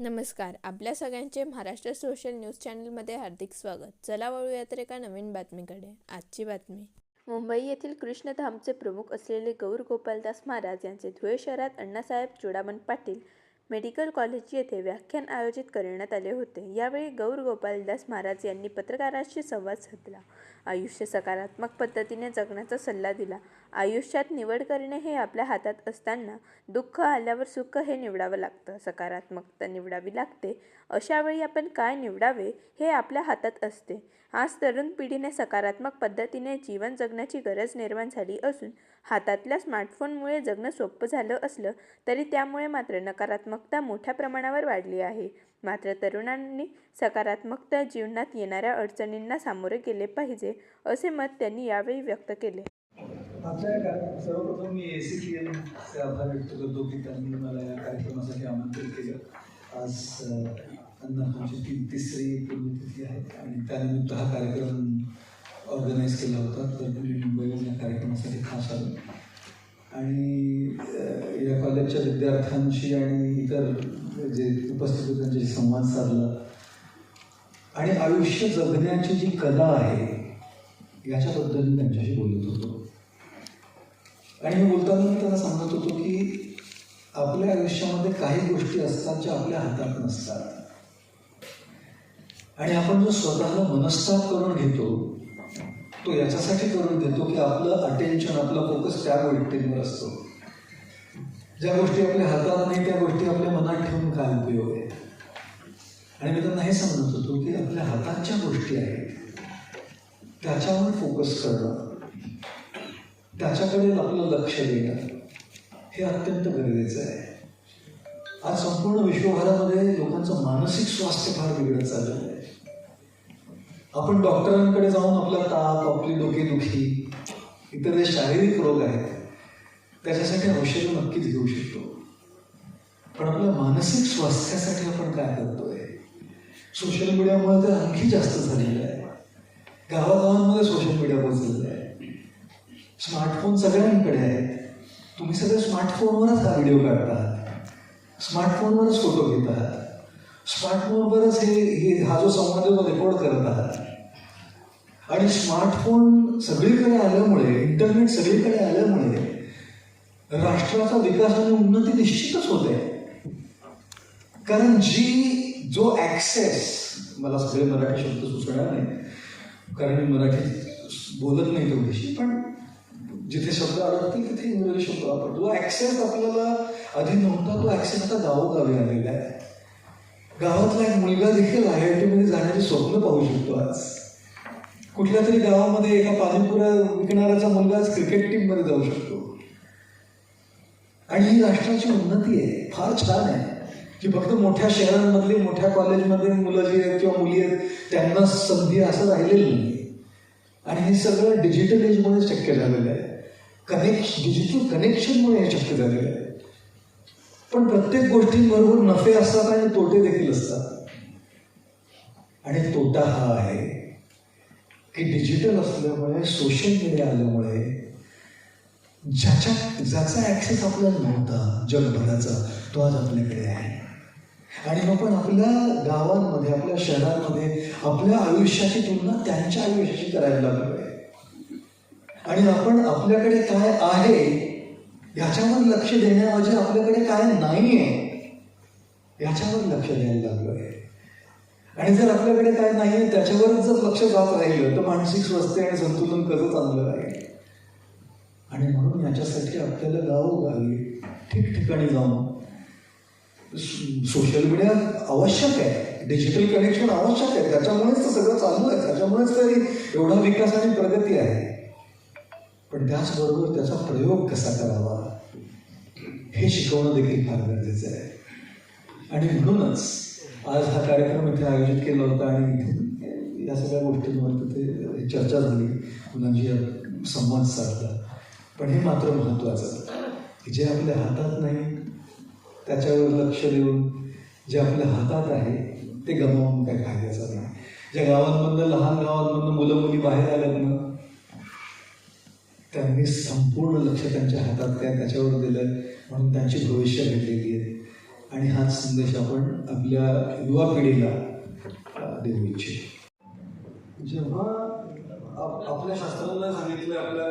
नमस्कार. आपल्या सगळ्यांचे महाराष्ट्र सोशल न्यूज चॅनलमध्ये हार्दिक स्वागत. चला वळूया तर एका नवीन बातमीकडे. आजची बातमी. मुंबई येथील कृष्णधामचे प्रमुख असलेले गौर गोपालदास महाराज यांचे धुळे शहरात अण्णासाहेब चुडामण पाटील मेडिकल कॉलेज येथे व्याख्यान आयोजित करण्यात आले होते. यावेळी गौर गोपालदास महाराज यांनी पत्रकारांशी संवाद साधला. आयुष्य सकारात्मक पद्धतीने जगण्याचा सल्ला दिला. आयुष्यात निवड करणे हे आपल्या हातात असताना दुःख आल्यावर सुख हे निवडावं लागतं. सकारात्मकता निवडावी लागते. अशावेळी आपण काय निवडावे हे आपल्या हातात असते. आज तरुण पिढीने सकारात्मक पद्धतीने जीवन जगण्याची गरज निर्माण झाली असून हातातल्या स्मार्टफोनमुळे जगणं सोपं झालं असलं तरी त्यामुळे मात्र नकारात्मकता मोठ्या प्रमाणावर वाढली आहे. मात्र तरुणांनी सकारात्मकता जीवनात येणाऱ्या अडचणींना सामोरे गेले पाहिजे असे मत त्यांनी यावेळी व्यक्त केले. आपल्या का सर्वप्रथम मी ए सी पी एमचे आभार व्यक्त करतो की त्यांनी मला या कार्यक्रमासाठी आमंत्रित केलं. आज अ, अन्नपूर्णाची ती तिसरी पुण्यतिथी आहे आणि त्यानिमित्त हा कार्यक्रम ऑर्गनाईज केला होता. तर मी मुंबईहून या कार्यक्रमासाठी खास आलो. आणि या कॉलेजच्या विद्यार्थ्यांशी आणि इतर जे उपस्थित होते त्यांच्याशी संवाद साधला. आणि आयुष्य जगण्याची जी कला आहे याच्याबद्दल मी त्यांच्याशी बोलत होतो. आणि मी बोलताना त्यांना सांगत होतो की आपल्या आयुष्यामध्ये काही गोष्टी असतात ज्या आपल्या हातात नसतात. आणि आपण जो स्वतःला मनस्ताप करून घेतो तो याच्यासाठी करून देतो की आपलं अटेन्शन आपला फोकस त्या गोष्टींवर असतो. ज्या गोष्टी आपल्या हातात नाही त्या गोष्टी आपल्या मनात ठेवून काय उपयोग आहे? आणि मी त्यांना हे सांगत होतो की आपल्या हाताच्या गोष्टी आहेत. त्याच्यावर फोकस करणं. त्याच्याकडे आपलं लक्ष देणं. हे अत्यंत गरजेचं आहे. आज संपूर्ण विश्वभरामध्ये लोकांचं मानसिक स्वास्थ्य फार बिघडत चाललं आहे आपण डॉक्टरांकडे जाऊन आपला ताप आपली डोकेदुखी इतर जे शारीरिक रोग आहेत त्याच्यासाठी औषधं नक्कीच घेऊ शकतो. पण आपल्या मानसिक स्वास्थ्यासाठी आपण काय करतोय? सोशल मीडियामुळे तर आणखी जास्त झालेलं आहे. गावागावांमध्ये सोशल मीडिया पोचलेलं आहे. स्मार्टफोन सगळ्यांकडे आहेत तुम्ही सगळे स्मार्टफोनवरच हा व्हिडिओ काढतात. स्मार्टफोनवरच फोटो घेतात. स्मार्टफोनवरच हे हे हा जो संवाद तो रेकॉर्ड करत आहात आणि स्मार्टफोन सगळीकडे आल्यामुळे इंटरनेट सगळीकडे आल्यामुळे राष्ट्राचा विकास आणि उन्नती निश्चितच होते कारण जी जो ॲक्सेस मला सगळे मराठी शब्द सुचणार नाही कारण मी मराठी बोलत नाही तेवढीशी पण जिथे शब्द अडकतील तिथे इंग्रजी शब्द वापरतो. जो ॲक्सेस आपल्याला आधी नव्हता तो ॲक्सेस आता गावोगावी आलेला आहे. गावातला एक मुलगा देखील आय आय टीमध्ये जाण्याचे स्वप्न पाहू शकतो आज. कुठल्या तरी गावामध्ये एका पाणीपुऱ्या विकणाऱ्याचा मुलगाच क्रिकेट क्रिकेट टीममध्ये जाऊ शकतो. आणि ही राष्ट्राची उन्नती आहे फार छान आहे. की फक्त मोठ्या शहरांमधली मोठ्या कॉलेजमध्ये मुलं जी आहेत किंवा मुली आहेत त्यांना संधी असं राहिलेलं नाही. आणि हे सगळं डिजिटल एजमुळे शक्य झालेलं आहे. कनेक्श डिजिटल कनेक्शनमुळे हे शक्य झालेलं आहे. पण प्रत्येक गोष्टींबरोबर नफे असतात आणि तोटे देखील असतात. आणि तोटा हा आहे हे डिजिटल असल्यामुळे सोशल मीडिया आल्यामुळे ज्याच्या ज्याचा ॲक्सेस आपल्याला नव्हता जगभराचा तो आज आपल्याकडे आहे. आणि मग पण आपल्या गावांमध्ये आपल्या शहरांमध्ये आपल्या आयुष्याची तुलना त्यांच्या आयुष्याशी करायला लागलो आहे आणि आपण आपल्याकडे काय आहे याच्यावर लक्ष देण्याऐवजी आपल्याकडे काय नाही आहे याच्यावर लक्ष द्यायला लागलो आहे आणि जर आपल्याकडे काय नाही आहे त्याच्यावरच जर लक्ष जात राहिलं तर मानसिक स्वास्थ्य आणि संतुलन कसं चांगलं राहील? आणि म्हणून याच्यासाठी आपल्याला गावोगावी ठिकठिकाणी जाऊन सोशल मीडिया आवश्यक आहे. डिजिटल कनेक्शन आवश्यक आहे. त्याच्यामुळेच तर सगळं चालू आहे. त्याच्यामुळेच तरी एवढा विकास आणि प्रगती आहे. पण त्याचबरोबर त्याचा प्रयोग कसा करावा हे शिकवणं देखील फार गरजेचं आहे. आणि म्हणूनच आज हा कार्यक्रम इथे आयोजित केला होता आणि इथे या सगळ्या गोष्टींवर तिथे चर्चा झाली मुलांशी संवाद साधला. पण हे मात्र महत्त्वाचं की जे आपल्या हातात नाही त्याच्यावर लक्ष देऊन जे आपल्या हातात आहे ते गमावून काय फायद्याचं नाही. ज्या गावांमधनं लहान गावांमधनं मुलं मुली बाहेर आल्यात ना त्यांनी संपूर्ण लक्ष त्यांच्या हातात त्या त्याच्यावर दिलं म्हणून त्यांची भविष्य घडलेली आहे. आणि हाच संदेश आपण आपल्या युवा पिढीला देऊ इच्छितो. जेव्हा आप- आपल्या शास्त्राला सांगितलं आपल्या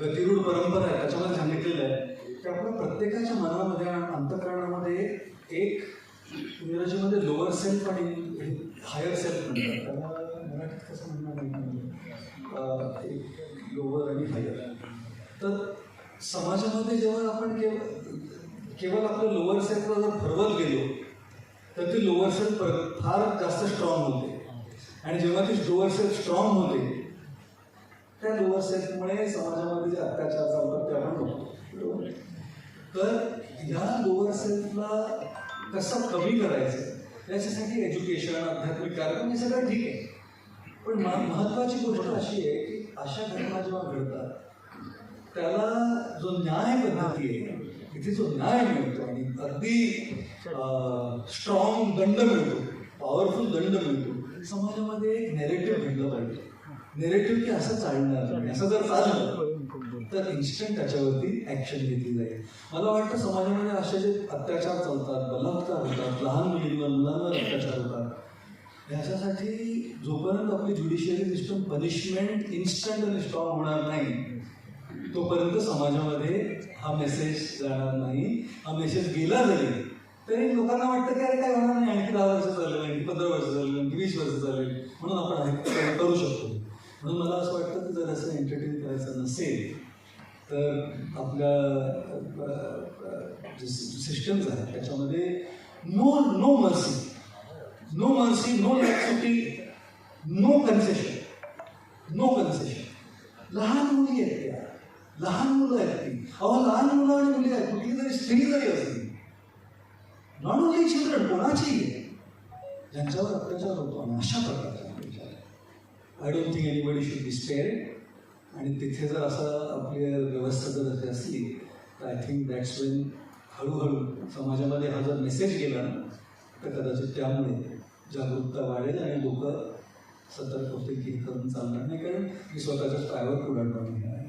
गतिरूढ परंपरा आहे त्याच्यामध्ये सांगितलेलं आहे की आपल्या प्रत्येकाच्या मनामध्ये अंतकरणामध्ये एक इंग्रजीमध्ये लोअर सेल्फ आणि हायर सेल्फ म्हणतात. त्याला मराठीत कसं म्हणणार नाही एक लोअर आणि हायर तर समाजामध्ये जेव्हा आपण केवळ केवळ आपलं लोअर सेल्फला जर भरवत गेलो तर ती लोअर सेल्फ फार जास्त स्ट्रॉंग होते. आणि जेव्हा ती लोअर सेल्फ स्ट्रॉंग होते त्या लोअर सेल्फमुळे समाजामध्ये जे अत्याचार चालतात ते आपण बघतो. बरोबर? तर ह्या लोअर सेल्फला कसं कमी करायचं याच्यासाठी एज्युकेशन आध्यात्मिक कार्यक्रम हे सगळं ठीक आहे. पण म- महत्वाची गोष्ट अशी आहे की अशा घटना जेव्हा घडतात त्याला जो न्याय पद्धती आहे तिथे जो न्याय मिळतो आणि अगदी स्ट्रॉंग दंड मिळतो पॉवरफुल दंड मिळतो समाजामध्ये एक नेरेटिव्ह घडलं पाहिजे. नेरेटिव्ह की असं चालणार नाही असं जर चाललं तर इन्स्टंट त्याच्यावरती ऍक्शन घेतली जाईल. मला वाटतं समाजामध्ये असे जे अत्याचार चालतात बलात्कार होतात लहान मुलींवर मुलांवर अत्याचार होतात ह्याच्यासाठी जोपर्यंत आपली ज्युडिशियरी सिस्टम पनिशमेंट इन्स्टंट आणि स्ट्रॉंग होणार नाही तोपर्यंत समाजामध्ये हा मेसेज जाणार नाही. हा मेसेज गेला जरी तरी लोकांना वाटतं की अरे काय होणार नाही आणखी दहा वर्ष चालले आणखी पंधरा वर्ष चालले आणखी वीस वर्ष चालेल. म्हणून आपण हे करू शकतो. म्हणून मला असं वाटतं की जर असं एंटरटेन करायचं नसेल तर आपल्या जे सिस्टम्स आहेत त्याच्यामध्ये no no mercy no mercy no laxity no concession no concession लहान मुली आहेत त्या लहान मुलं आहेत ती. अहो लहान मुलं आणि मुली आहेत. कुठली तरी स्त्री जरी असली नॉट ओनली चिल्ड्रन कोणाचीही आहे ज्यांच्यावर अत्याचार होतो आणि अशा प्रकारचा अत्याचार आहे I don't think anybody should be spare आणि तिथे जर असं आपली व्यवस्था जर अशी असली तर आय थिंक दॅट्स वेन हळूहळू समाजामध्ये हा जर मेसेज गेला ना तर कदाचित त्यामुळे जागरूकता वाढेल आणि लोक सतर्क होतील की करून चालणार नाही. कारण मी स्वतःच्याच पायावर पुढाकार घेणार आहे.